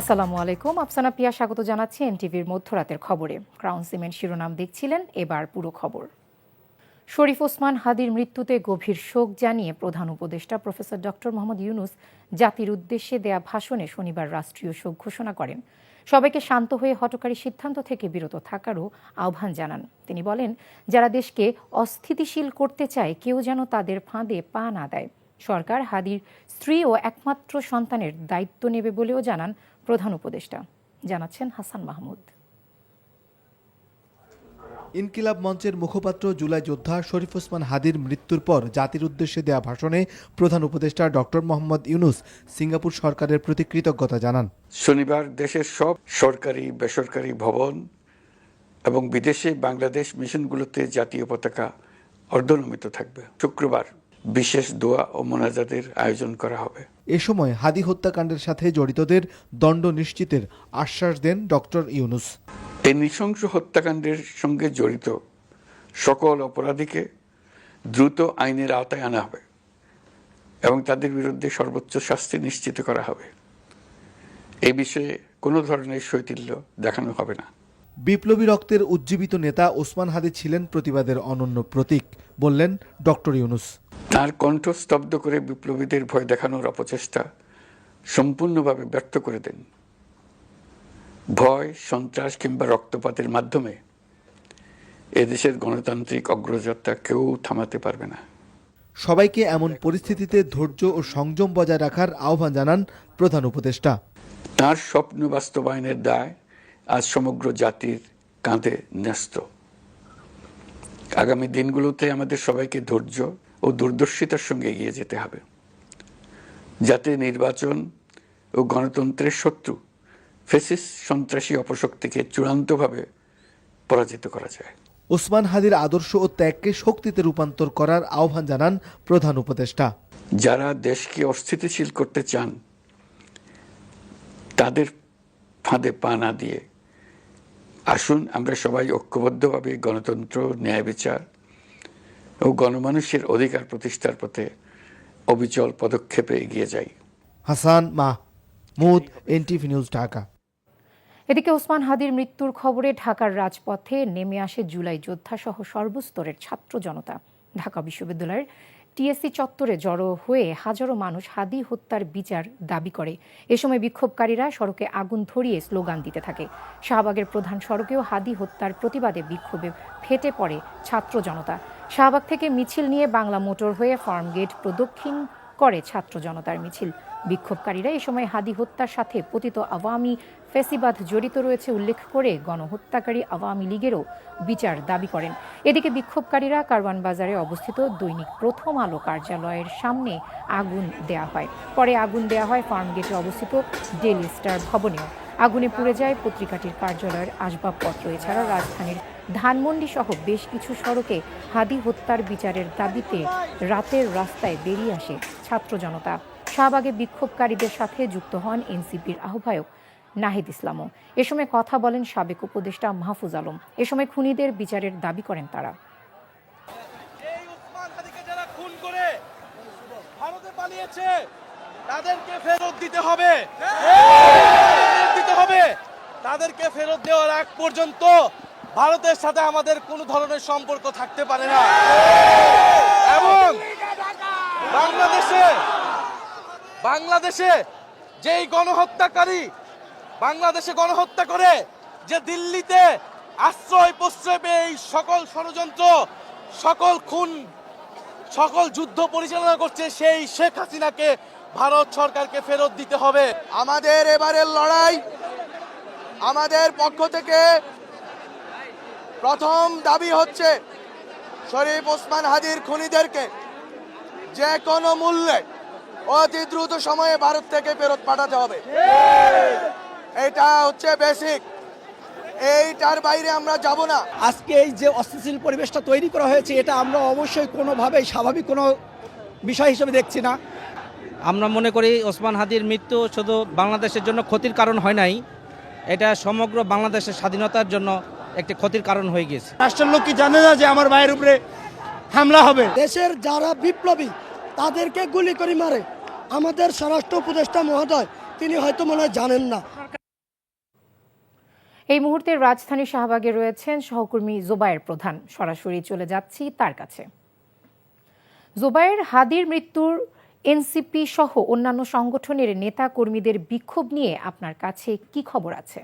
আসসালামু আলাইকুম। আফসানা পিয়া স্বাগত জানাচ্ছি এনটিভির মধ্যরাতের খবরে। ক্রাউন সিমেন্ট শিরোনাম দেখছিলেন, এবার পুরো খবর। শরীফ ওসমান হাদির মৃত্যুতে গভীর শোক জানিয়ে প্রধান উপদেষ্টা প্রফেসর ডক্টর মোহাম্মদ ইউনুস জাতির উদ্দেশ্যে দেয়া ভাষণে শনিবার রাষ্ট্রীয় শোক ঘোষণা করেন। সবাইকে শান্ত হয়ে হটকারী সিদ্ধান্ত থেকে বিরত থাকারও আহ্বান জানান। তিনি বলেন, যারা দেশকে অস্থিতিশীল করতে চায়, কেউ যেন তাদের ফাঁদে পা না দেয়। সরকার হাদির স্ত্রী ও একমাত্র সন্তানের দায়িত্ব নেবে বলেও জানান প্রধান উপদেষ্টা। জানাচ্ছেন হাসান মাহমুদ। ইনকিলাব মঞ্চের মুখপাত্র জুলাই যোদ্ধা শরীফ ওসমান হাদির মৃত্যুর পর জাতির উদ্দেশ্যে দেয়া ভাষণে প্রধান উপদেষ্টা ডক্টর মোহাম্মদ ইউনুস সিঙ্গাপুর সরকারের প্রতি কৃতজ্ঞতা জানান। শনিবার দেশের সব সরকারি বেসরকারি ভবন এবং বিদেশে বাংলাদেশ মিশনগুলোতে জাতীয় পতাকা অর্ধনমিত থাকবে। শুক্রবার বিশেষ দোয়া ও মোনাজাতের আয়োজন করা হবে। এ সময় হাদি হত্যাকাণ্ডের সাথে জড়িতদের দণ্ড নিশ্চিতের আশ্বাস দেন ডক্টর ইউনুস। এই নৃশংস হত্যাকাণ্ডের সঙ্গে জড়িত সকল অপরাধীকে দ্রুত আইনের আওতায় আনা হবে এবং তাদের বিরুদ্ধে সর্বোচ্চ শাস্তি নিশ্চিত করা হবে। এ বিষয়ে কোনো ধরনের শৈথিল্য দেখানো হবে না। বিপ্লবী রক্তের উজ্জীবিত নেতা ওসমান হাদি ছিলেন প্রতিবাদের অনন্য প্রতীক। বললেন ডক্টর ইউনুস। তার কণ্ঠ স্তব্ধ করে বিপ্লবীদের ভয় দেখানোর অপচেষ্টা সম্পূর্ণভাবে ব্যর্থ করে দেন। ভয় সন্ত্রাস কিংবা রক্তপাতের মাধ্যমে এদেশের গণতান্ত্রিক অগ্রযাত্রা কেউ থামাতে পারবে না। সবাইকে এমন পরিস্থিতিতে ধৈর্য ও সংযম বজায় রাখার আহ্বান জানান প্রধান উপদেষ্টা। তার স্বপ্ন বাস্তবায়নের দায় আজ সমগ্র জাতির কাঁধে ন্যস্ত। আগামী দিনগুলোতে আমাদের সবাইকে ধৈর্য ও দূরদর্শিতার সঙ্গে এগিয়ে যেতে হবে। যাতে নির্বাচন ও গণতন্ত্রের শত্রু ফেসিস সন্ত্রাসী অপশক্তিকে চূড়ান্তভাবে পরাজিত করা যায়। ওসমান হাদির আদর্শ ও ত্যাগকে শক্তিতে রূপান্তর করার আহ্বান জানান প্রধান উপদেষ্টা। যারা দেশকে অস্থিতিশীল করতে চান তাদের ফাঁদে পা না দিয়ে আসুন আমরা সবাই ঐক্যবদ্ধভাবে গণতন্ত্র ন্যায় বিচার ও গণমানুষের অধিকার প্রতিষ্ঠার পথে অবিচল পদক্ষেপে এগিয়ে যাই। হাসান মা মাহমুদ এনটিভি নিউজ ঢাকা। এদিকে ওসমান হাদির মৃত্যুর খবরে ঢাকার রাজপথে নেমে আসে জুলাই যোদ্ধা সহ সর্বস্তরের ছাত্র জনতা। ঢাকা বিশ্ববিদ্যালয়ের টিএসসি চত্বরে জড়ো হয়ে হাজারো মানুষ হাদি হত্যার বিচার দাবি করে। এ সময় বিক্ষোভকারীরা সড়কে আগুন ধরিয়ে স্লোগান দিতে থাকে। শাহবাগের প্রধান সড়কেও হাদি হত্যার প্রতিবাদে বিক্ষোভে ফেটে পড়ে ছাত্র জনতা। শাহবাগ থেকে মিছিল নিয়ে বাংলা মোটর হয়ে ফার্মগেট প্রদক্ষিণ করে ছাত্র জনতার মিছিল। বিক্ষোভকারীরা এ সময় হাদি হত্যার সাথে পতিত আওয়ামী ফেসিবাদ জড়িত রয়েছে উল্লেখ করে গণহত্যাকারী আওয়ামী লীগেরও বিচার দাবি করেন। এদিকে বিক্ষোভকারীরা কারওয়ান বাজারে অবস্থিত দৈনিক প্রথম আলো কার্যালয়ের সামনে আগুন দেয়া হয়। পরে আগুন দেয়া হয় ফার্মগেটে অবস্থিত ডেলি স্টার ভবনেও। আগুনে পুড়ে যায় পত্রিকাটির কার্যালয়ের আসবাবপত্র। এছাড়া রাজধানীর ধানমন্ডি সহ বেশ কিছু সড়কে হাদি হত্যার বিচারের দাবিতে রাতের রাস্তায় বেরিয়ে আসে ছাত্র জনতা। শাহবাগে বিক্ষোভকারীদের সাথে যুক্ত হন এনসিপির আহ্বায়ক নাহিদ ইসলামও। এ সময় কথা বলেন সাবেক উপদেষ্টা মাহফুজ আলম। এ সময় খুনিদের বিচারের দাবি করেন তারা। পালিয়েছে, তাদেরকে ফেরত দিতে হবে। দিতে হবে। তাদেরকে ফেরত দেওয়ার আগ পর্যন্ত ভারতের সাথে আমাদের কোনো ধরনের সম্পর্ক থাকতে পারে না। এবং বাংলাদেশে বাংলাদেশে যেই গণহত্যাকারী বাংলাদেশে গণহত্যা করে যে দিল্লিতে আশ্রয় প্রশ্রয় পেয়ে এই সকল ষড়যন্ত্র, সকল খুন, সকল যুদ্ধ পরিচালনা করছে সেই শেখ হাসিনাকে ভারত সরকারকে ফেরত দিতে হবে। আমাদের এবারের লড়াই আমাদের পক্ষ থেকে প্রথম দাবি হচ্ছে শরীফ ওসমান হাদির খুনিদেরকে যে কোনো মূল্যে অতি দ্রুত সময়ে ভারত থেকে ফেরত পাঠাতে হবে। এটা হচ্ছে বেসিক এইটার বাইরে আমরা যাব না। আজকে এই যে অস্থিতিশীল পরিবেশটা তৈরি করা হয়েছে এটা আমরা অবশ্যই কোনোভাবেই স্বাভাবিক কোনো বিষয় হিসেবে দেখছি না। আমরা মনে করি ওসমান হাদির মৃত্যু শুধু বাংলাদেশের জন্য ক্ষতির কারণ হয় নাই এটা সমগ্র বাংলাদেশের স্বাধীনতার জন্য একটি ক্ষতির কারণ হয়ে গিয়েছে। রাষ্ট্রের লোক কি জানে না যে আমার ভাইয়ের উপরে হামলা হবে? দেশের যারা বিপ্লবী তাদেরকে গুলি করে মারে। আমাদের স্বরাষ্ট্র উপদেষ্টা মহোদয় তিনি হয়তো মনে হয় জানেন না। এই মুহূর্তে রাজধানী শাহবাগে রয়েছেন সহকর্মী জোবায়ের প্রধান। সরাসরি চলে যাচ্ছি তার কাছে। জোবায়ের হাদির মৃত্যুর এনসিপি সহ অন্যান্য সংগঠনের নেতা কর্মীদের বিক্ষোভ নিয়ে আপনার কাছে কি খবর আছে?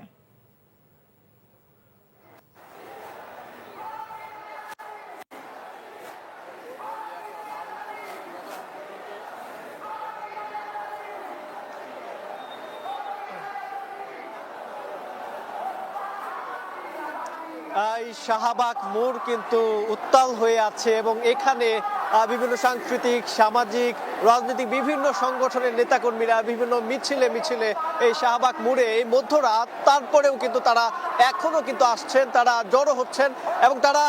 এই শাহবাগ মোড় কিন্তু উত্তাল হয়ে আছে এবং এখানে বিভিন্ন সাংস্কৃতিক, সামাজিক, রাজনৈতিক বিভিন্ন সংগঠনের নেতাকর্মীরা বিভিন্ন মিছিলে মিছিলে এই শাহবাগ মোড়ে এই মধ্যরাত, তারপরেও কিন্তু তারা এখনও কিন্তু আসছেন, তারা জড়ো হচ্ছেন এবং তারা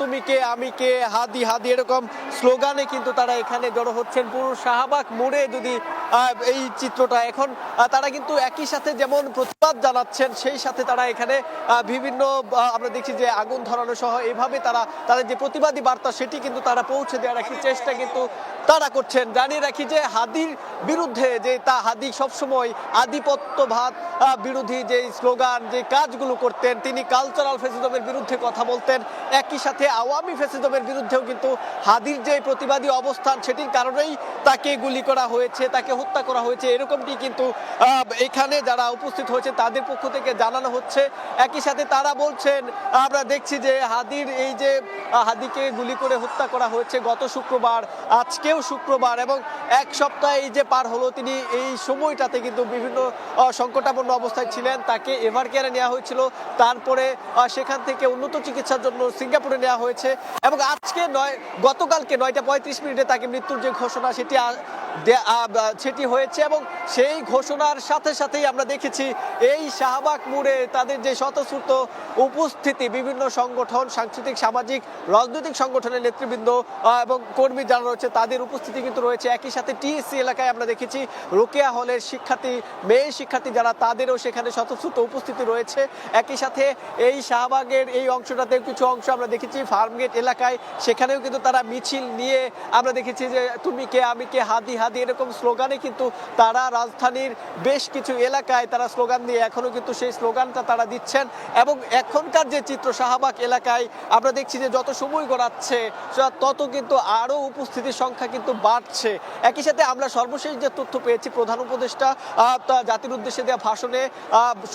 তুমি কে, আমি কে, হাদি হাদি এরকম স্লোগানে কিন্তু তারা এখানে জড়ো হচ্ছেন। পুরো শাহবাগ মোড়ে যদি এই চিত্রটা এখন তারা কিন্তু একই সাথে যেমন প্রতিবাদ জানাচ্ছেন সেই সাথে তারা এখানে বিভিন্ন আমরা দেখছি যে আগুন ধরানো সহ এইভাবে তারা তাদের যে প্রতিবাদী বার্তা সেটি কিন্তু তারা পৌঁছে দেওয়ার একটি চেষ্টা কিন্তু তারা করছেন। জানিয়ে রাখি যে হাদির বিরুদ্ধে যে তা হাদি সবসময় আধিপত্যবাদ আহ, বিরোধী যে স্লোগান যে কাজগুলো করতেন তিনি কালচারাল ফেসিজমের বিরুদ্ধে কথা বলতেন। একই সাথে আওয়ামী ফেসিজমের বিরুদ্ধেও কিন্তু হাদির যে প্রতিবাদী অবস্থান সেটির কারণেই তাকে গুলি করা হয়েছে তাকে হত্যা করা হয়েছে, এরকমটি কিন্তু এখানে যারা উপস্থিত হয়েছে তাদের পক্ষ থেকে জানানো হচ্ছে। একই সাথে তারা বলছেন, আমরা দেখছি যে হাদির এই যে হাদিকে গুলি করে হত্যা করা হয়েছে গত শুক্রবার, আজকেও শুক্রবার এবং এক সপ্তাহ এই যে পার হলো, তিনি এই সময়টাতে কিন্তু বিভিন্ন সংকটাপন্ন অবস্থায় ছিলেন। তাকে এভার কেয়ারে নেওয়া হয়েছিল, তারপরে সেখান থেকে উন্নত চিকিৎসার জন্য সিঙ্গাপুরে নেওয়া হয়েছে এবং আজকে নয়, গতকালকে নয়টা পঁয়ত্রিশ মিনিটে তাকে মৃত্যুর যে ঘোষণা, সেটি সেটি হয়েছে এবং সেই ঘোষণার সাথে সাথেই আমরা দেখেছি এই শাহবাগ মোড়ে তাদের যে স্বতঃস্ফূর্ত উপস্থিতি, বিভিন্ন সংগঠন, সাংস্কৃতিক, সামাজিক, রাজনৈতিক সংগঠনের নেতৃবৃন্দ এবং কর্মী যারা রয়েছে, তাদের উপস্থিতি কিন্তু রয়েছে। একই সাথে টিএসসি এলাকায় আমরা দেখেছি রোকেয়া হলের শিক্ষার্থী, মেয়ে শিক্ষার্থী যারা, তাদেরও সেখানে স্বতঃস্ফূর্ত উপস্থিতি রয়েছে। একই সাথে এই শাহবাগের এই অংশটাতে কিছু অংশ আমরা দেখেছি। ফার্মগেট এলাকায় সেখানেও কিন্তু তারা মিছিল নিয়ে আমরা দেখেছি যে, তুমি কে, আমি কে, হাদি হাদি, এরকম স্লোগানে কিন্তু তারা রাজধানীর বেশ কিছু এলাকায় তারা স্লোগান দিয়ে এখনও কিন্তু সেই স্লোগানটা তারা দিচ্ছেন। এবং এখনকার যে চিত্র শাহবাগ এলাকায় আমরা দেখছি যে যত সময় গড়াচ্ছে, তত কিন্তু আরও উপস্থিতির সংখ্যা কিন্তু বাড়ছে। একই সাথে আমরা সর্বশেষ যে তথ্য পেয়েছি, প্রধান উপদেষ্টা জাতির উদ্দেশ্যে দেওয়া ভাষণে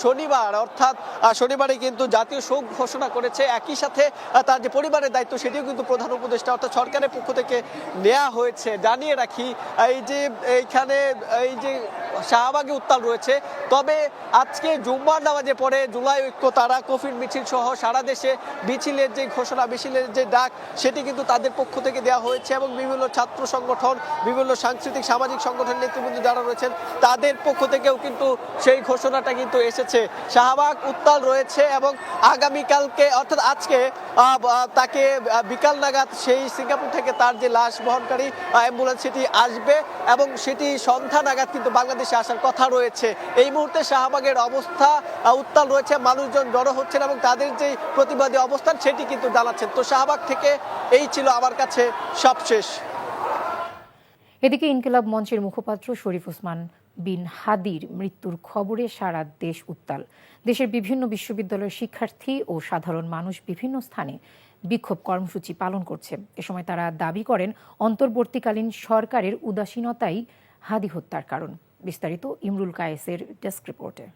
শনিবার, অর্থাৎ শনিবারে কিন্তু জাতীয় শোক ঘোষণা করেছে। একই সাথে তার যে পরিবারের দায়িত্ব, সেটিও কিন্তু প্রধান উপদেষ্টা, অর্থাৎ সরকারের পক্ষ থেকে নেওয়া হয়েছে। জানিয়ে রাখি, এই যে এইখানে এই যে শাহবাগে উত্তাল রয়েছে। তবে আজকে জুম্মার নামাজে পরে জুলাই ঐক্য, তারা কফিন মিছিল সহ সারা দেশে মিছিলের যে ঘোষণা, মিছিলের যে ডাক, সেটি কিন্তু তাদের পক্ষ থেকে দেওয়া হয়েছে এবং বিভিন্ন ছাত্র সংগঠন, বিভিন্ন সাংস্কৃতিক, সামাজিক সংগঠন নেতৃবৃন্দ যারা রয়েছেন, তাদের পক্ষ থেকেও কিন্তু সেই ঘোষণাটা কিন্তু এসেছে। শাহবাগ উত্তাল রয়েছে এবং আগামীকালকে, অর্থাৎ আজকে তাকে বিকাল নাগাদ সেই সিঙ্গাপুর থেকে তার যে লাশ বহনকারী অ্যাম্বুলেন্স সেটি আসবে এবং সেটি সন্ধ্যা নাগাদ কিন্তু বাংলাদেশে আসার কথা রয়েছে। এই মুহূর্তে শাহবাগের অবস্থা উত্তাল রয়েছে, মানুষজন জড়ো হচ্ছেন এবং তাদের যে প্রতিবাদী অবস্থান সেটি কিন্তু জানাচ্ছেন। তো শাহবাগ থেকে এই ছিল আমার কাছে সবশেষ। এদিকে ইনকিলাব মঞ্চের মুখপাত্র শরীফ ওসমান বিন হাদির মৃত্যুর খবরে সারা দেশ উত্তাল। দেশের বিভিন্ন বিশ্ববিদ্যালয়ের শিক্ষার্থী ও সাধারণ মানুষ বিভিন্ন স্থানে বিক্ষোভ কর্মসূচি পালন করছে। এ সময় তারা দাবি করেন, অন্তর্বর্তীকালীন সরকারের উদাসীনতাই হাদি হত্যার কারণ। বিস্তারিত ইমরুল কায়েসের ডেস্ক রিপোর্টে।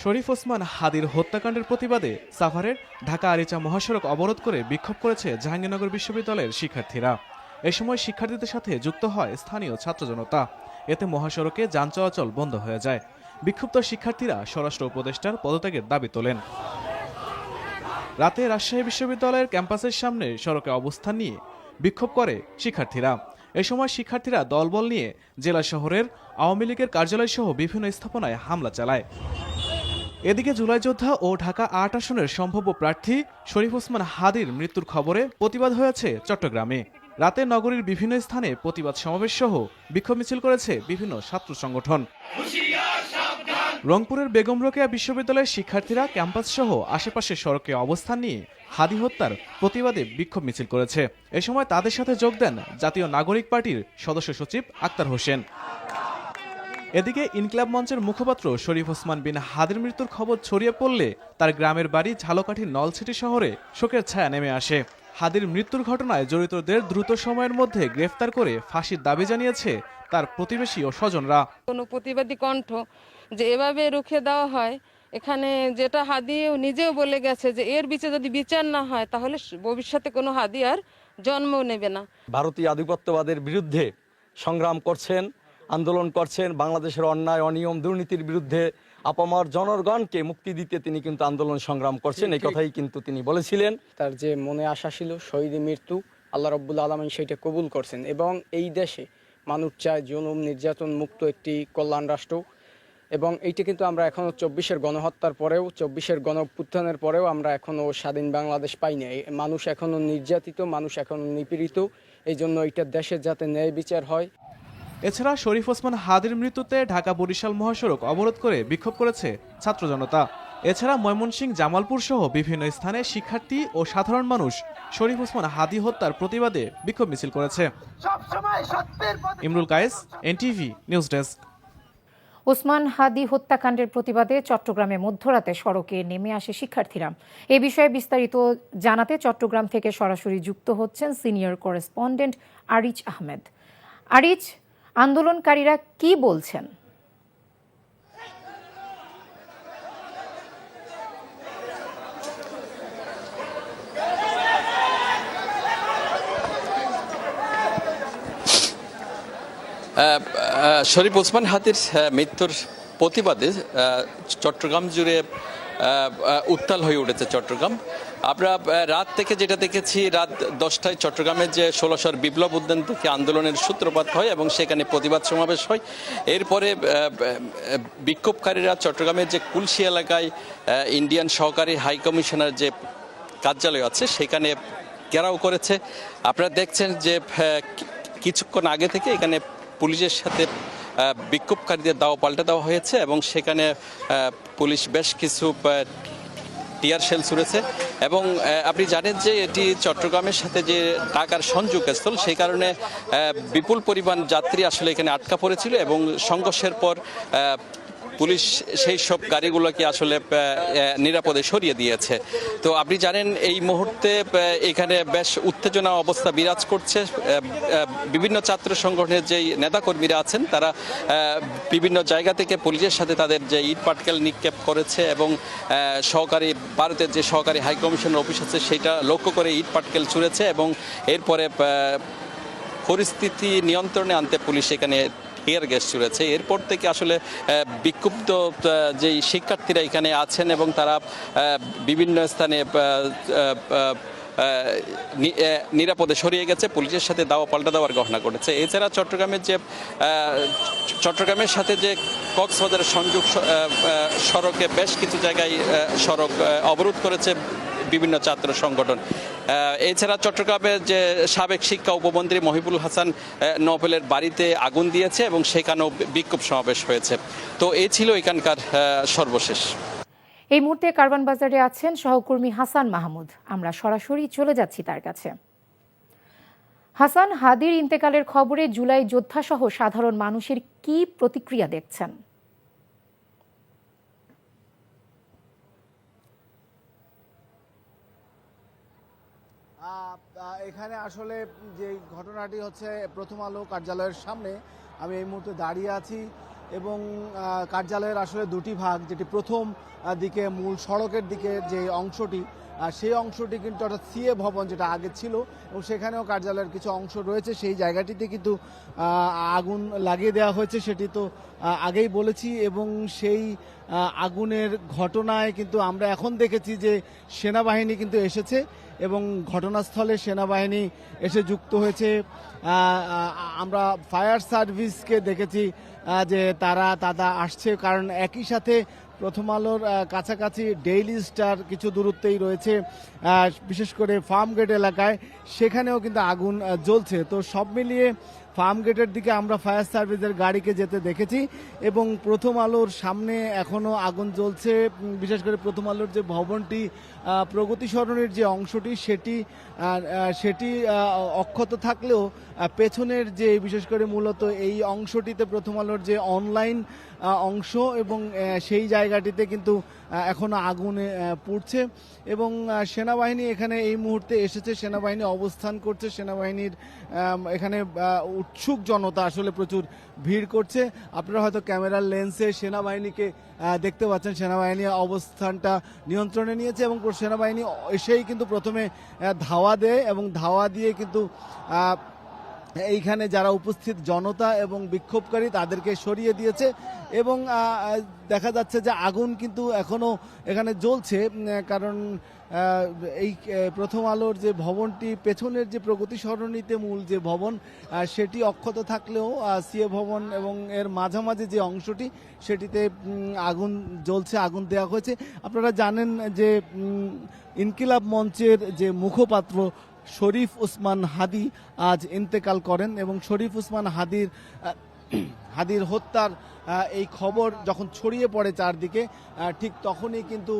শরীফ ওসমান হাদির হত্যাকাণ্ডের প্রতিবাদে সাভারের ঢাকা আরিচা মহাসড়ক অবরোধ করে বিক্ষোভ করেছে জাহাঙ্গীরনগর বিশ্ববিদ্যালয়ের শিক্ষার্থীরা। এ সময় শিক্ষার্থীদের সাথে যুক্ত হয় স্থানীয় ছাত্র জনতা। এতে মহাসড়কে যান চলাচল বন্ধ হয়ে যায়। বিক্ষুব্ধ শিক্ষার্থীরা স্বরাষ্ট্র উপদেষ্টার পদত্যাগের দাবি তোলেন। রাতে রাজশাহী বিশ্ববিদ্যালয়ের ক্যাম্পাসের সামনে সড়কে অবস্থান নিয়ে বিক্ষোভ করে শিক্ষার্থীরা। এ সময় শিক্ষার্থীরা দলবল নিয়ে জেলা শহরের আওয়ামী লীগের কার্যালয় সহ বিভিন্ন স্থাপনায় হামলা চালায়। এদিকে জুলাই যোদ্ধা ও ঢাকা আট আসনের সম্ভাব্য প্রার্থী শরীফ ওসমান হাদির মৃত্যুর খবরে প্রতিবাদ হয়েছে চট্টগ্রামে। রাতে নগরীর বিভিন্ন স্থানে প্রতিবাদ সমাবেশ সহ বিক্ষোভ মিছিল করেছে বিভিন্ন ছাত্র সংগঠন। রংপুরের বেগম রোকেয়া বিশ্ববিদ্যালয়ের শিক্ষার্থীরা ক্যাম্পাস সহ আশেপাশের সড়কে অবস্থান নিয়ে হাদি হত্যার প্রতিবাদে বিক্ষোভ মিছিল করেছে। এ সময় তাদের সাথে যোগ দেন জাতীয় নাগরিক পার্টির সদস্য সচিব আক্তার হোসেন। এদিকে ইনকলাব মঞ্চের মুখপাত্র শরীফ ওসমান বিন হাদির মৃত্যুর খবর ছড়িয়ে পড়লে তার গ্রামের বাড়ি ঝালকাঠির নলছিটি শহরে শোকের ছায়া নেমে আসে। হাদির মৃত্যুর ঘটনায় জড়িতদের দ্রুত সময়ের মধ্যে গ্রেফতার করে ফাঁসির দাবি জানিয়েছে তার প্রতিবেশী ও স্বজনরা। কোনো প্রতিবাদী কণ্ঠ যে এভাবে রুখে দেওয়া হয় এখানে যেটা হাদিও নিজেও বলে গেছে যে এর বিচার যদি বিচার না হয় তাহলে ভবিষ্যতে কোনো হাদি আর জন্ম নেবে না। ভারতীয় আধিপত্যবাদের বিরুদ্ধে সংগ্রাম করছেন আন্দোলন করছেন বাংলাদেশের অন্যায় অনিয়ম দুর্নীতির বিরুদ্ধে আপামর জনগণকে মুক্তি দিতে তিনি কিন্তু আন্দোলন সংগ্রাম করছেন এই কথাই কিন্তু তিনি বলেছিলেন। তার যে মনে আশা ছিল শহীদ মৃত্যু আল্লাহ রব্বুল আলমিন সেইটা কবুল করছেন। এবং এই দেশে মানুষ চায় জনম নির্যাতন মুক্ত একটি কল্যাণ রাষ্ট্র এবং এইটা কিন্তু আমরা এখনও চব্বিশের গণহত্যার পরেও চব্বিশের গণ অভ্যুত্থানের পরেও আমরা এখনও স্বাধীন বাংলাদেশ পাইনি। এই মানুষ এখনও নির্যাতিত মানুষ এখনও নিপীড়িত। এই জন্য এইটা দেশের যাতে ন্যায় বিচার হয়। এছাড়া শরীফ ওসমান হাদির মৃত্যুতে ঢাকা বরিশাল মহাসড়ক অবরোধ করে বিক্ষোভ করেছে ছাত্র জনতা। এছাড়া ময়মনসিংহ জামালপুর সহ বিভিন্ন স্থানে শিক্ষার্থী ও সাধারণ মানুষ শরীফ ওসমান হাদি হত্যার প্রতিবাদে বিক্ষোভ মিছিল করেছে। Imrul Kayes NTV news desk. Osman Hadi হত্যাকাণ্ডের প্রতিবাদে চট্টগ্রামে মধ্যরাতে সড়কে নেমে আসে শিক্ষার্থীরা। এ বিষয়ে বিস্তারিত জানাতে চট্টগ্রাম থেকে সরাসরি যুক্ত হচ্ছেন সিনিয়র করেসপন্ডেন্ট আরিচ আহমেদ। আরিচ, আন্দোলনকারীরা কি বলছেন? শরীফ ওসমান হাতির মৃত্যুর প্রতিবাদে চট্টগ্রাম জুড়ে উত্তাল হয়ে উঠেছে চট্টগ্রাম। আমরা রাত থেকে যেটা দেখেছি, রাত দশটায় চট্টগ্রামের যে ষোলশোর বিপ্লব উদ্যান থেকে আন্দোলনের সূত্রপাত হয় এবং সেখানে প্রতিবাদ সমাবেশ হয়। এরপরে বিক্ষোভকারীরা চট্টগ্রামের যে কুলসি এলাকায় ইন্ডিয়ান সহকারী হাই কমিশনার যে কার্যালয় আছে, সেখানে ঘেরাও করেছে। আপনারা দেখছেন যে কিছুক্ষণ আগে থেকে এখানে পুলিশের সাথে বিক্ষোভকারীদের দাও পাল্টে দেওয়া হয়েছে এবং সেখানে পুলিশ বেশ কিছু টিয়ার শেল ছুড়েছে এবং আপনি জানেন যে এটি চট্টগ্রামের সাথে যে ঢাকার সংযোগস্থল সেই কারণে বিপুল পরিমাণ যাত্রী আসলে এখানে আটকা পড়েছিল এবং সংঘর্ষের পর পুলিশ সেই সব গাড়িগুলোকে আসলে নিরাপদে সরিয়ে দিয়েছে। তো আপনি জানেন, এই মুহূর্তে এখানে বেশ উত্তেজনা অবস্থা বিরাজ করছে। বিভিন্ন ছাত্র সংগঠনের যেই নেতাকর্মীরা আছেন, তারা বিভিন্ন জায়গা থেকে পুলিশের সাথে তাদের যে ইট পাটকেল নিক্ষেপ করেছে এবং সহকারী, ভারতের যে সহকারী হাই কমিশনের অফিস আছে, সেটা লক্ষ্য করে ইট পাটকেল ছুঁড়েছে এবং এরপরে পরিস্থিতি নিয়ন্ত্রণে আনতে পুলিশ এখানে টিয়ার গ্যাস ছুড়েছে এরপর থেকে আসলে বিক্ষুব্ধ যেই শিক্ষার্থীরা এখানে আছেন এবং তারা বিভিন্ন স্থানে নিরাপদে সরিয়ে গেছে। পুলিশের সাথে দাওয়া পাল্টা দেওয়ার ঘটনা ঘটেছে এছাড়া চট্টগ্রামের যে চট্টগ্রামের সাথে যে কক্সবাজারের সংযোগ সড়কে বেশ কিছু জায়গায় সড়ক অবরোধ করেছে বিভিন্ন ছাত্র সংগঠন। এছাড়া চট্টগ্রামের যে সাবেক শিক্ষা উপমন্ত্রী মহিবুল হাসান নভেলের বাড়িতে আগুন দিয়েছে এবং সেখানেও বিক্ষোভ সমাবেশ হয়েছে। তো এ ছিল এখানকার সর্বশেষ। এই মুহূর্তে কারবান বাজারে আছেন সহকর্মী হাসান মাহমুদ। আমরা সরাসরি চলে যাচ্ছি তার কাছে। হাসান, হাদির ইন্তেকালের খবরে জুলাই যোদ্ধাসহ সাধারণ মানুষের কি প্রতিক্রিয়া দেখছেন? এখানে আসলে যে ঘটনাটি হচ্ছে প্রথম আলো কার্যালয়ের সামনে, আমি এই মুহূর্তে দাঁড়িয়ে আছি এবং কার্যালয়ের আসলে দুটি ভাগ, যেটি প্রথম দিকে মূল সড়কের দিকে যে অংশটি সেই অংশটি কিন্তু অর্থাৎ সিএ ভবন যেটা আগে ছিল, এবং সেখানেও কার্যালয়ের কিছু অংশ রয়েছে। সেই জায়গাটিতে কিন্তু আগুন লাগিয়ে দেওয়া হয়েছে, সেটি তো আগেই বলেছি। এবং সেই আগুনের ঘটনায় কিন্তু আমরা এখন দেখেছি যে সেনাবাহিনী কিন্তু এসেছে, এবং ঘটনাস্থলে সেনাবাহিনী এসে যুক্ত হয়েছে। আমরা ফায়ার সার্ভিসকে দেখেছি যে তারা তারা আসছে, কারণ একই সাথে প্রথম আলোর কাছাকাছি ডেইলি স্টার কিছু দূরত্বেই রয়েছে বিশেষ করে ফার্ম গেট এলাকায়। সেখানেও কিন্তু আগুন জ্বলছে। তো সব মিলিয়ে ফার্ম গেটের দিকে আমরা ফায়ার সার্ভিসের গাড়িকে যেতে দেখেছি এবং প্রথম আলোর সামনে এখনও আগুন জ্বলছে। বিশেষ করে প্রথম আলোর যে ভবনটি আহ, প্রগতি সরণের যে অংশটি সেটি সেটি অক্ষত থাকলেও পেছনের যে বিশেষ করে মূলত এই অংশটিতে প্রথম আলোর যে অনলাইন অংশ এবং সেই জায়গাটিতে কিন্তু আহ, এখনও আগুনে পুড়ছে এবং সেনাবাহিনী এখানে এই মুহূর্তে এসেছে। সেনাবাহিনী অবস্থান করছে। সেনাবাহিনীর এখানে উৎসুক জনতা আসলে প্রচুর ভিড় করছে। আপনারা হয়তো ক্যামেরার লেন্সে সেনাবাহিনীকে দেখতে পাচ্ছেন। সেনাবাহিনী অবস্থানটা নিয়ন্ত্রণে নিয়েছে এবং সেনাবাহিনী এসেই কিন্তু প্রথমে ধাওয়া দেয় এবং ধাওয়া দিয়ে কিন্তু এইখানে যারা উপস্থিত জনতা এবং বিক্ষোভকারী তাদেরকে সরিয়ে দিয়েছে এবং দেখা যাচ্ছে যে আগুন কিন্তু এখনও এখানে জ্বলছে কারণ এই প্রথম আলোর যে ভবনটি, পেছনের যে প্রগতি সরণিতে মূল যে ভবন সেটি অক্ষত থাকলেও সিএ ভবন এবং এর মাঝামাঝি যে অংশটি, সেটিতে আগুন জ্বলছে, আগুন দেওয়া হয়েছে। আপনারা জানেন যে ইনকিলাব মঞ্চের যে মুখপাত্র শরীফ উসমান হাদি আজ ইন্তেকাল করেন এবং শরীফ উসমান হাদির হাদির হত্যার এই খবর যখন ছড়িয়ে পড়ে চারদিকে ঠিক তখনই কিন্তু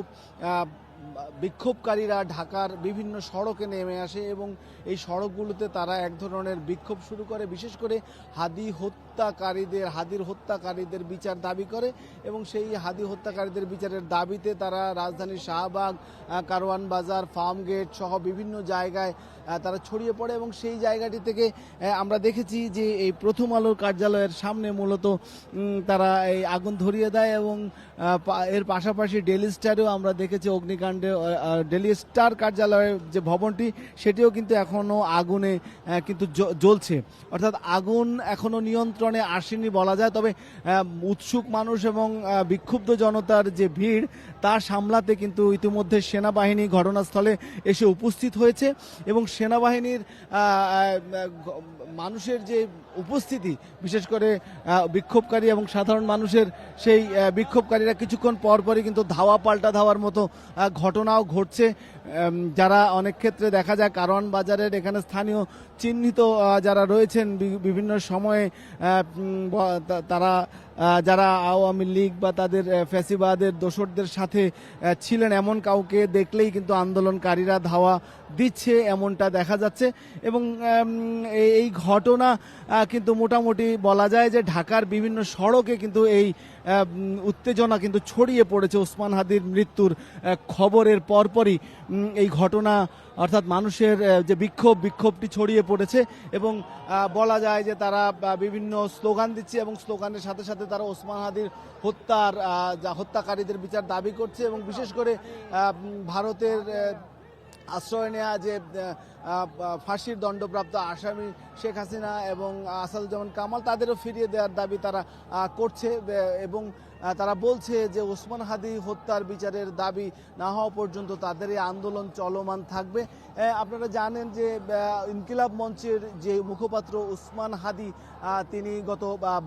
বিক্ষোভকারীরা ঢাকার বিভিন্ন সড়কে নেমে আসে এবং এই সড়কগুলোতে তারা এক ধরনের বিক্ষোভ শুরু করে, বিশেষ করে হাদি হত্যাকারীদের, হাদির হত্যাকারীদের বিচার দাবি করে এবং সেই হাদি হত্যাকারীদের বিচারের দাবিতে তারা রাজধানীর শাহবাগ কারওয়ান বাজার ফার্ম গেট সহ বিভিন্ন জায়গায় তারা ছড়িয়ে পড়ে এবং সেই জায়গাটি থেকে আমরা দেখেছি যে এই প্রথম আলোর কার্যালয়ের সামনে মূলত তারা এই আগুন ধরিয়ে দেয় এবং এর পাশাপাশি ডেলি স্টারেও আমরা দেখেছি অগ্নিকাণ্ডে আহ, ডেলি স্টার কার্যালয়ের যে ভবনটি সেটিও কিন্তু এখনও আগুনে কিন্তু জ্বলছে। অর্থাৎ আগুন এখনও নিয়ন্ত্রণে আসেনি বলা যায় তবে উৎসুক মানুষ এবং বিক্ষুব্ধ জনতার যে ভিড় তা সামলাতে কিন্তু ইতিমধ্যে সেনাবাহিনী ঘটনাস্থলে এসে উপস্থিত হয়েছে এবং সেনাবাহিনীর মানুষের যে উপস্থিতি, বিশেষ করে বিক্ষোভকারী এবং সাধারণ মানুষের সেই বিক্ষোভকারীরা কিছুক্ষণ পরপরই কিন্তু ধাওয়া পাল্টা ধাওয়ার মতো ঘটনাও ঘটছে। যারা অনেক ক্ষেত্রে দেখা যায় কারণ বাজারের এখানে স্থানীয় চিহ্নিত যারা রয়েছেন বিভিন্ন সময়ে তারা যারা আওয়ামী লীগ বা তাদের ফ্যাসিবাদের, দোসরদের সাথে ছিলেন এমন কাউকে দেখলেই কিন্তু আন্দোলনকারীরা ধাওয়া দিচ্ছে, এমনটা দেখা যাচ্ছে। এবং এই- ঘটনা কিন্তু মোটামুটি বলা যায় যে ঢাকার বিভিন্ন সড়কে কিন্তু এই উত্তেজনা কিন্তু ছড়িয়ে পড়েছে ওসমান হাদির মৃত্যুর খবরের পরপরই। এই ঘটনা, অর্থাৎ মানুষের যে বিক্ষোভ, বিক্ষোভটি ছড়িয়ে পড়েছে এবং বলা যায় যে তারা বিভিন্ন স্লোগান দিচ্ছে এবং স্লোগানের সাথে সাথে তারা ওসমান হাদির হত্যার হত্যাকারীদের বিচার দাবি করছে এবং বিশেষ করে ভারতের আশ্রয় নেওয়া যে ফাঁসির দণ্ডপ্রাপ্ত আসামি শেখ হাসিনা এবং আসাদুজ্জামান কামাল, তাদেরও ফিরিয়ে দেওয়ার দাবি তারা করছে এবং তারা বলছে যে ওসমান হাদি হত্যার বিচারের দাবি না হওয়া পর্যন্ত তাদের এই আন্দোলন চলমান থাকবে। আপনারা জানেন যে ইনকিলাব মঞ্চের যে মুখপাত্র ওসমান হাদি তিনি গত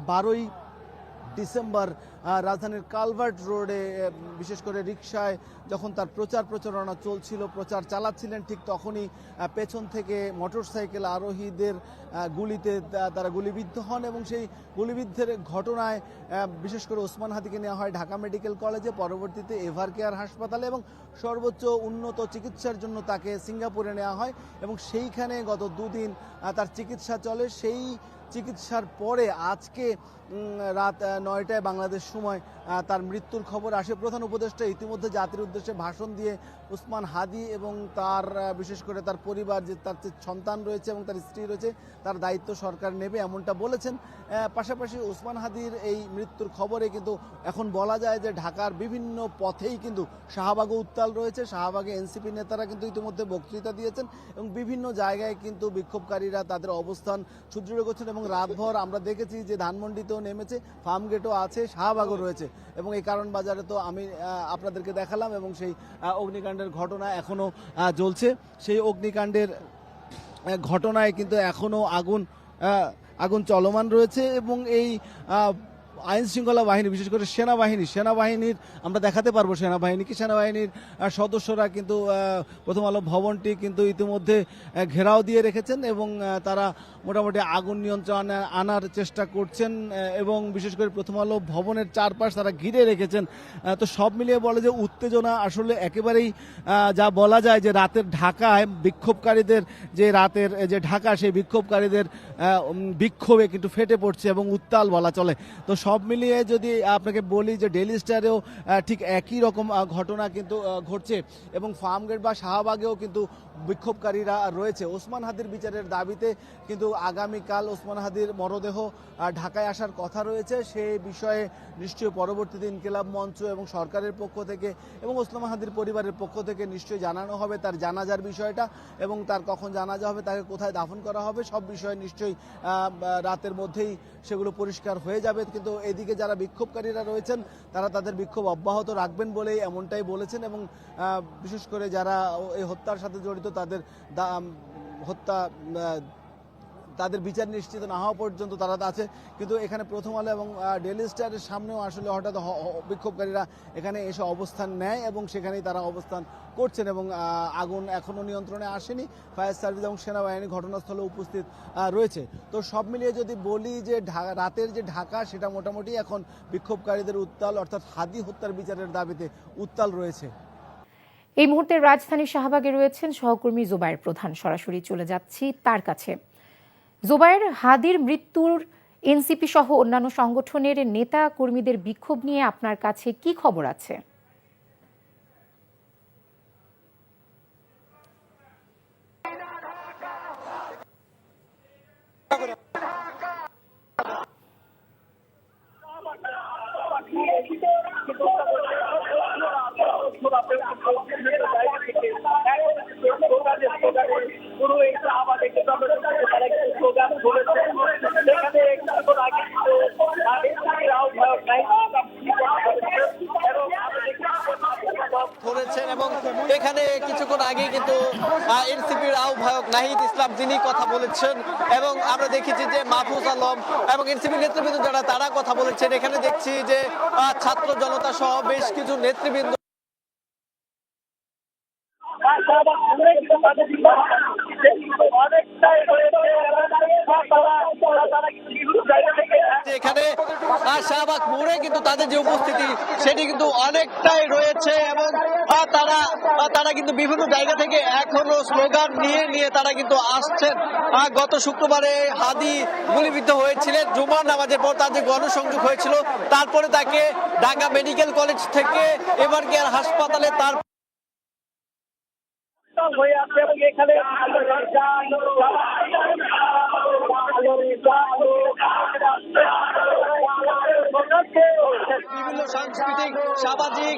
বারোই ডিসেম্বর রাজধানীর কালভার্ট রোডে বিশেষ করে রিকশায় যখন তার প্রচার প্রচারণা চলছিল, প্রচার চালাচ্ছিলেন, ঠিক তখনই পেছন থেকে মোটরসাইকেল আরোহীদের গুলিতে তারা গুলিবিদ্ধ হন এবং সেই গুলিবিদ্ধের ঘটনায় বিশেষ করে ওসমান হাদিকে নেওয়া হয় ঢাকা মেডিকেল কলেজে, পরবর্তীতে এভার কেয়ার হাসপাতালে এবং সর্বোচ্চ উন্নত চিকিৎসার জন্য তাকে সিঙ্গাপুরে নেওয়া হয় এবং সেইখানে গত দুদিন তার চিকিৎসা চলে। সেই চিকিৎসার পরে আজকে রাত নয়টায় বাংলাদেশ সময় তার মৃত্যুর খবর আসে। প্রধান উপদেষ্টা ইতিমধ্যে জাতির উদ্দেশ্যে ভাষণ দিয়ে উসমান হাদি এবং তার বিশেষ করে তার পরিবার যে তার যে সন্তান রয়েছে এবং তার স্ত্রী রয়েছে, তার দায়িত্ব সরকার নেবে এমনটা বলেছেন। পাশাপাশি উসমান হাদির এই মৃত্যুর খবরে কিন্তু এখন বলা যায় যে ঢাকার বিভিন্ন পথেই কিন্তু শাহবাগে উত্তাল রয়েছে। শাহবাগে এনসিপি নেতারা কিন্তু ইতিমধ্যে বক্তৃতা দিয়েছেন এবং বিভিন্ন জায়গায় কিন্তু বিক্ষোভকারীরা তাদের অবস্থান সুদৃঢ় করছেন এবং রাতভর আমরা দেখেছি যে ধানমন্ডিতেও নেমেছে ফার্ম গেটও আছে, শাহবাগও রয়েছে। এবং এই কারণ বাজারে তো আমি আপনাদেরকে দেখালাম এবং সেই অগ্নিকাণ্ডের ঘটনা এখনও জ্বলছে সেই অগ্নিকাণ্ডের ঘটনায় কিন্তু এখনও আগুন আগুন চলমান রয়েছে এবং এই আইন শৃঙ্খলা বাহিনী, বিশেষ করে সেনাবাহিনী, সেনাবাহিনীর, আমরা দেখাতে পারব সেনাবাহিনীকে সেনাবাহিনীর সদস্যরা কিন্তু প্রথম আলো ভবনটি কিন্তু ইতিমধ্যে ঘেরাও দিয়ে রেখেছেন এবং তারা মোটামুটি আগুন নিয়ন্ত্রণে আনার চেষ্টা করছেন এবং বিশেষ করে প্রথম আলো ভবনের চারপাশ তারা ঘিরে রেখেছেন। তো সব মিলিয়ে বলে যে উত্তেজনা আসলে একেবারেই যা বলা যায় যে রাতের ঢাকায় বিক্ষোভকারীদের যে রাতের যে ঢাকা সেই বিক্ষোভকারীদের বিক্ষোভে কিন্তু ফেটে পড়ছে এবং উত্তাল বলা চলে। তো সব মিলিয়ে যদি আপনাকে বলি যে ডেলি স্টারেও ঠিক একই রকম ঘটনা কিন্তু ঘটছে, এবং ফার্মগেট বা শাহবাগেও কিন্তু বিক্ষোভকারীরা রয়েছে। ওসমান হাদির বিচারের দাবিতে কিন্তু আগামীকাল ওসমান হাদির মরদেহ ঢাকায় আসার কথা রয়েছে। সেই বিষয়ে নিশ্চয়ই পরবর্তীতে ইনকিলাব মঞ্চ এবং সরকারের পক্ষ থেকে এবং ওসমান হাদির পরিবারের পক্ষ থেকে নিশ্চয়ই জানানো হবে তার জানাজার বিষয়টা এবং তার কখন জানাজা হবে, তাকে কোথায় দাফন করা হবে, সব বিষয়ে নিশ্চয়ই রাতের মধ্যেই সেগুলো পরিষ্কার হয়ে যাবে। কিন্তু এদিকে যারা বিক্ষোভকারীরা রয়েছেন, তারা তাদের বিক্ষোভ অব্যাহত রাখবেন বলেই এমনটাই বলেছেন এবং বিশেষ করে যারা এই হত্যার সাথে জড়িত তাদের হত্যা তাদের বিচার নিশ্চিত না হওয়া পর্যন্ত তারা আছে। কিন্তু এখানে প্রথম আলো এবং ডেলি স্টারের সামনেও আসলে হঠাৎ বিক্ষোভকারীরা এখানে এসে অবস্থান নেয় এবং সেখানেই তারা অবস্থান করছেন এবং আগুন এখনও নিয়ন্ত্রণে আসেনি। ফায়ার সার্ভিস এবং সেনাবাহিনী ঘটনাস্থলে উপস্থিত রয়েছে। তো সব মিলিয়ে যদি বলি যে রাতের যে ঢাকা, সেটা মোটামুটি এখন বিক্ষোভকারীদের উত্তাল, অর্থাৎ হাদি হত্যার বিচারের দাবিতে উত্তাল রয়েছে। এই মুহূর্তে রাজধানী শাহবাগে রয়েছেন সহকর্মী জোবায়ের প্রধান। সরাসরি চলে যাচ্ছি তার কাছে। জোবায়ের হাদির মৃত্যুর এনসিপি সহ অন্যান্য সংগঠনের নেতা কর্মীদের বিক্ষোভ নিয়ে আপনার কাছে কি খবর আছে? ধরেছেন এখানে কিছুক্ষণ আগে কিন্তু এনসিপির আহ্বায়ক নাহিদ ইসলাম তিনি কথা বলেছেন এবং আমরা দেখেছি যে মাহফুজ আলম এবং এনসিপি নেতৃবৃন্দ যারা তারা কথা বলেছেন। এখানে দেখছি যে ছাত্র জনতা সহ বেশ কিছু নেতৃবৃন্দ এখানে শাহবাগ মোড়ে কিন্তু তাদের যে উপস্থিতি সেটি কিন্তু অনেকটাই রয়েছে এবং তারা তারা কিন্তু বিভিন্ন জায়গা থেকে এখনও স্লোগান নিয়ে নিয়ে তারা কিন্তু আসছেন। গত শুক্রবারে হাদি গুলিবিদ্ধ হয়েছিলেন, জুমার নামাজের পর তার যে গণসংযোগ হয়েছিল, তারপরে তাকে ঢাকা মেডিকেল কলেজ থেকে এবার কেয়ার হাসপাতালে তার এখানে বিভিন্ন সাংস্কৃতিক সামাজিক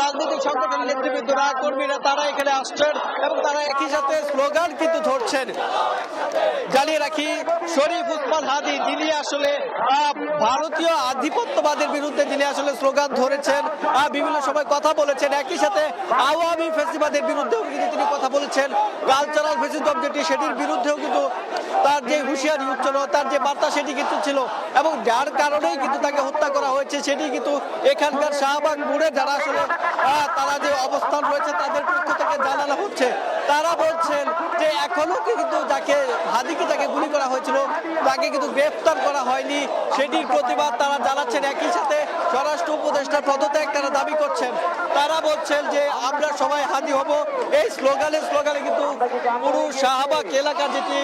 রাজনৈতিক সংগঠনের নেতৃবৃন্দরা কর্মীরা তারা এখানে আসছেন এবং তারা একই সাথে স্লোগান কিন্তু ধরছেন। জানিয়ে রাখি শরীফ উসমান হাদি যিনি আসলে ভারতীয় আধিপত্যবাদের বিরুদ্ধে যিনি আসলে স্লোগান ধরেছেন আহ, বিভিন্ন সময় কথা বলেছেন একই সাথে আওয়ামী ফেসিবাদের বিরুদ্ধেও কিন্তু তিনি কথা বলেছেন। কালচারাল ফেসিজম যেটি সেটির বিরুদ্ধেও কিন্তু তার যে হুঁশিয়ারি উচ্চল তার যে বার্তা সেটি কিন্তু ছিল এবং যার কারণেই কিন্তু তাকে হত্যা করা হয়েছে সেটি কিন্তু এখানকার শাহবাগ মোড়ে যারা আসলে তারা যে অবস্থান রয়েছে তাদের পক্ষ থেকে জানানো হচ্ছে। তারা বলছেন যে এখনও কিন্তু যাকে, হাদিকে যাকে গুলি করা হয়েছিল, তাকে কিন্তু গ্রেফতার করা হয়নি। সেটির প্রতিবাদ তারা জানাচ্ছেন একই সাথে স্বরাষ্ট্র উপদেষ্টার পদত্যাগ তারা দাবি করছেন। তারা বলছেন যে আমরা সবাই হাদি হব। এই স্লোগানে স্লোগানে কিন্তু পুরো শাহবাগ এলাকা যেটি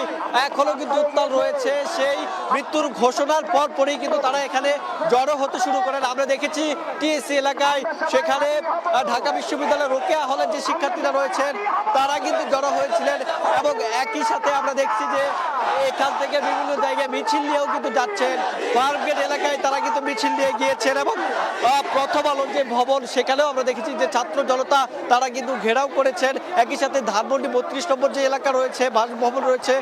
এখনও কিন্তু উত্তাল রয়েছে, সেই মৃত্যুর ঘোষণার পর পরেই কিন্তু তারা এখানে জড়ো হতে শুরু করেন। আমরা দেখেছি টিএসসি এলাকায় সেখানে ঢাকা বিশ্ববিদ্যালয়ের রোকেয়া হলের যে শিক্ষার্থীরা রয়েছেন, তারা কিন্তু জড়ো হয়েছিলেন এবং একই সাথে আমরা দেখছি যে এখান থেকে বিভিন্ন জায়গায় মিছিল নিয়েও কিন্তু যাচ্ছেন। ফার্মগেট এলাকায় তারা কিন্তু মিছিল নিয়ে গিয়েছেন এবং প্রথম আলোর যে ভবন, সেখানেও আমরা দেখেছি যে ছাত্র জনতা তারা কিন্তু ঘেরাও করেছেন। একই সাথে ধানমন্ডি বত্রিশ নম্বর যে এলাকা রয়েছে, বাসভবন রয়েছে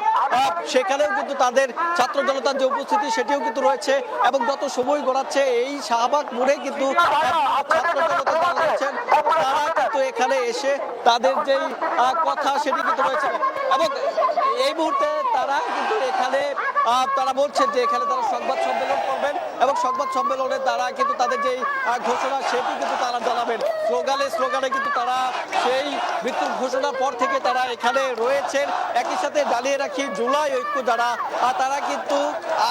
সেখানেও কিন্তু তাদের ছাত্র জনতার যে উপস্থিতি, সেটিও কিন্তু রয়েছে এবং যত সময় গড়াচ্ছে এই শাহবাগ মোড়ে কিন্তু রয়েছেন। তারা কিন্তু এখানে এসে তাদের যেই কথা সেটি কিন্তু রয়েছে। এবং এই মুহূর্তে তারা কিন্তু এখানে আহ, তারা বলছেন যে এখানে তারা সংবাদ সম্মেলন এবং সংবাদ সম্মেলনে তারা কিন্তু তাদের যেই ঘোষণা, সেটি কিন্তু তারা জানাবেন। স্লোগানে স্লোগানে কিন্তু তারা সেই মৃত্যুর ঘোষণার পর থেকে তারা এখানে রয়েছেন। একই সাথে জানিয়ে রাখি, জুলাই ঐক্য যারা তারা কিন্তু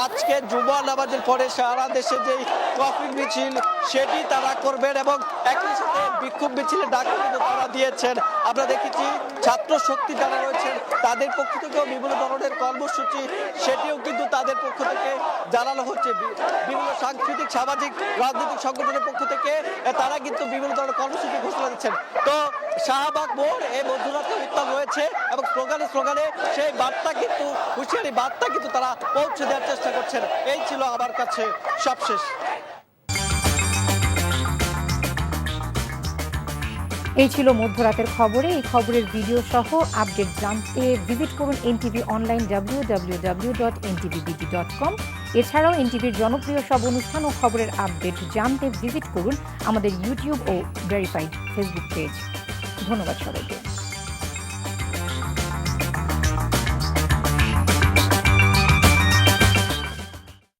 আজকে জুমা নামাজের পরে সারা দেশে যেই কফিন মিছিল, সেটি তারা করবেন এবং একই সাথে বিক্ষোভ মিছিলের ডাক কিন্তু তারা দিয়েছেন। আমরা দেখেছি ছাত্র শক্তি যারা রয়েছেন, তাদের পক্ষ থেকেও বিভিন্ন ধরনের কর্মসূচি, সেটিও কিন্তু তাদের পক্ষ থেকে জানানো হচ্ছে। বিভিন্ন সাংস্কৃতিক, সামাজিক, রাজনৈতিক সংগঠনের পক্ষ থেকে তারা কিন্তু বিভিন্ন ধরনের কর্মসূচি ঘোষণা দিচ্ছেন। তো শাহবাগ মোড় এই মধ্যরাতে উত্তাল রয়েছে এবং স্লোগানে স্লোগানে সেই বার্তা কিন্তু, হুঁশিয়ারি বার্তা কিন্তু তারা পৌঁছে দেওয়ার চেষ্টা করছেন। এই ছিল আমার কাছে সবশেষ। এই ছিল মধ্যরাতের খবরে। এই খবরের ভিডিও সহ আপডেট জানতে ভিজিট করুন NTV online W W W dot NTVBD dot com এছাড়াও এনটিভির জনপ্রিয় সব অনুষ্ঠান ও খবরের আপডেট জানতে ভিজিট করুন আমাদের ইউটিউব ও ভেরিফাইড ফেসবুক পেজ ধন্যবাদ সবাইকে।